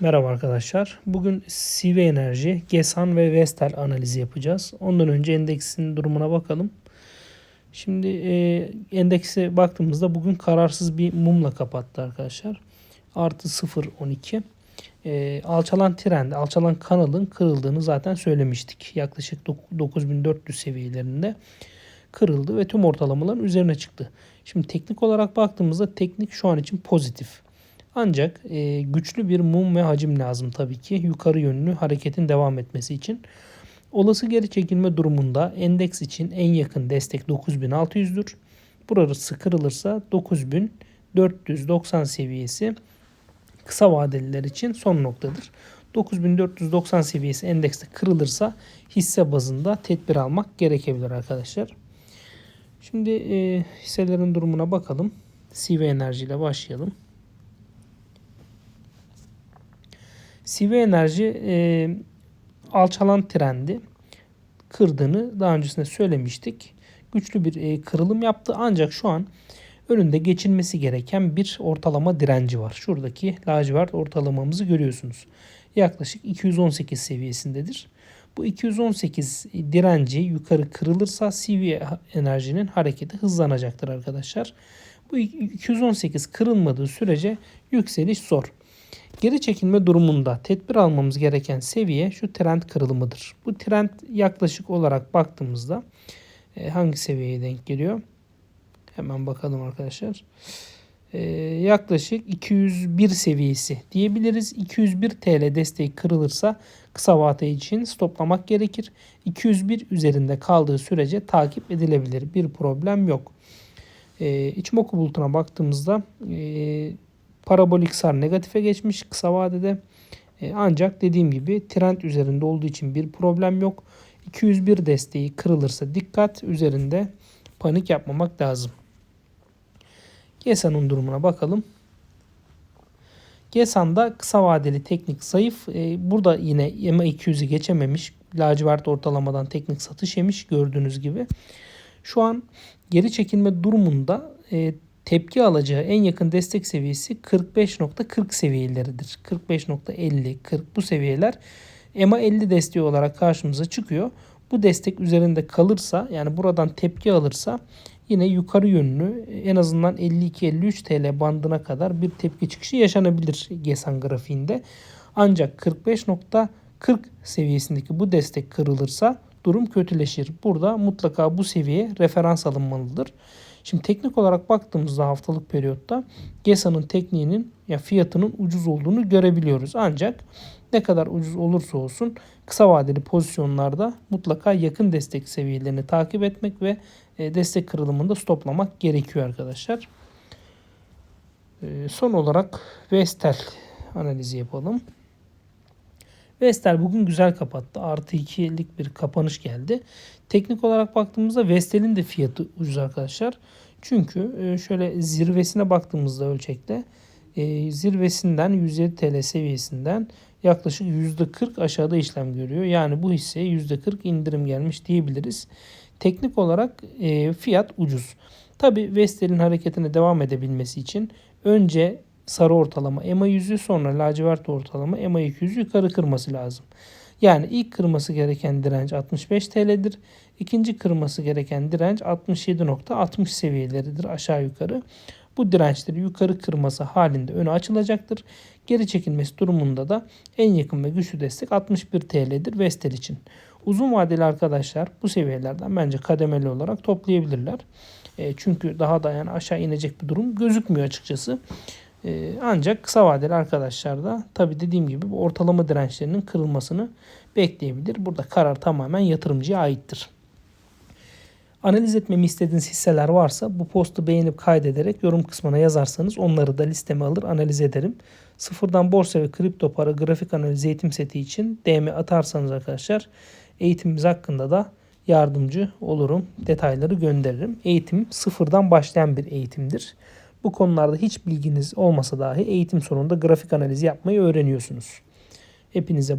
Merhaba arkadaşlar. Bugün CV Enerji, GESAN ve Vestel analizi yapacağız. Ondan önce endeksin durumuna bakalım. Şimdi e, endekse baktığımızda bugün kararsız bir mumla kapattı arkadaşlar. Artı 0.12. E, alçalan trend, alçalan kanalın kırıldığını zaten söylemiştik. Yaklaşık 9400 seviyelerinde kırıldı ve tüm ortalamaların üzerine çıktı. Şimdi teknik olarak baktığımızda teknik şu an için pozitif. Ancak e, güçlü bir mum ve hacim lazım tabii ki yukarı yönlü hareketin devam etmesi için. Olası geri çekilme durumunda endeks için en yakın destek 9600'dür. Burası kırılırsa 9490 seviyesi kısa vadeliler için son noktadır. 9490 seviyesi endekste kırılırsa hisse bazında tedbir almak gerekebilir arkadaşlar. Şimdi e, hisselerin durumuna bakalım. CV Enerji ile başlayalım. CV Enerji e, alçalan trendi kırdığını daha öncesinde söylemiştik. Güçlü bir e, kırılım yaptı ancak şu an önünde geçilmesi gereken bir ortalama direnci var. Şuradaki lacivert ortalamamızı görüyorsunuz. Yaklaşık 218 seviyesindedir. Bu 218 direnci yukarı kırılırsa CV enerjinin hareketi hızlanacaktır arkadaşlar. Bu 218 kırılmadığı sürece yükseliş zor. Geri çekilme durumunda tedbir almamız gereken seviye şu trend kırılımıdır. Bu trend yaklaşık olarak baktığımızda e, hangi seviyeye denk geliyor? Hemen bakalım arkadaşlar. E, yaklaşık 201 seviyesi diyebiliriz. 201 TL desteği kırılırsa kısa vade için stoplamak gerekir. 201 üzerinde kaldığı sürece takip edilebilir. Bir problem yok. E, İçimoku bulutuna baktığımızda e, Parabolik sar negatife geçmiş kısa vadede. E, ancak dediğim gibi trend üzerinde olduğu için bir problem yok. 201 desteği kırılırsa dikkat üzerinde panik yapmamak lazım. GESA'nın durumuna bakalım. GESAN'da kısa vadeli teknik zayıf. E, burada yine EMA 200'ü geçememiş. Lacivert ortalamadan teknik satış yemiş gördüğünüz gibi. Şu an geri çekilme durumunda e, tepki alacağı en yakın destek seviyesi 45.40 seviyeleridir. 45.50, 40 bu seviyeler EMA 50 desteği olarak karşımıza çıkıyor. Bu destek üzerinde kalırsa yani buradan tepki alırsa yine yukarı yönlü en azından 52-53 TL bandına kadar bir tepki çıkışı yaşanabilir GESAN grafiğinde. Ancak 45.40 seviyesindeki bu destek kırılırsa durum kötüleşir. Burada mutlaka bu seviye referans alınmalıdır. Şimdi teknik olarak baktığımızda haftalık periyotta GESA'nın tekniğinin ya fiyatının ucuz olduğunu görebiliyoruz. Ancak ne kadar ucuz olursa olsun kısa vadeli pozisyonlarda mutlaka yakın destek seviyelerini takip etmek ve e, destek kırılımında stoplamak gerekiyor arkadaşlar. E, son olarak Vestel analizi yapalım. Vestel bugün güzel kapattı. Artı 2'lik bir kapanış geldi. Teknik olarak baktığımızda Vestel'in de fiyatı ucuz arkadaşlar. Çünkü e, şöyle zirvesine baktığımızda ölçekte e, zirvesinden 107 TL seviyesinden yaklaşık %40 aşağıda işlem görüyor. Yani bu hisseye %40 indirim gelmiş diyebiliriz. Teknik olarak e, fiyat ucuz. Tabi Vestel'in hareketine devam edebilmesi için önce sarı ortalama EMA 100'ü sonra lacivert ortalama EMA 200'ü yukarı kırması lazım. Yani ilk kırması gereken direnç 65 TL'dir. İkinci kırması gereken direnç 67.60 seviyeleridir aşağı yukarı. Bu dirençleri yukarı kırması halinde öne açılacaktır. Geri çekilmesi durumunda da en yakın ve güçlü destek 61 TL'dir Vestel için. Uzun vadeli arkadaşlar bu seviyelerden bence kademeli olarak toplayabilirler. E, çünkü daha da yani aşağı inecek bir durum gözükmüyor açıkçası. Ee, ancak kısa vadeli arkadaşlar da tabi dediğim gibi bu ortalama dirençlerinin kırılmasını bekleyebilir. Burada karar tamamen yatırımcıya aittir. Analiz etmemi istediğiniz hisseler varsa bu postu beğenip kaydederek yorum kısmına yazarsanız onları da listeme alır analiz ederim. Sıfırdan borsa ve kripto para grafik analiz eğitim seti için DM atarsanız arkadaşlar eğitimimiz hakkında da yardımcı olurum. Detayları gönderirim. Eğitim sıfırdan başlayan bir eğitimdir. Bu konularda hiç bilginiz olmasa dahi eğitim sonunda grafik analizi yapmayı öğreniyorsunuz. Hepinize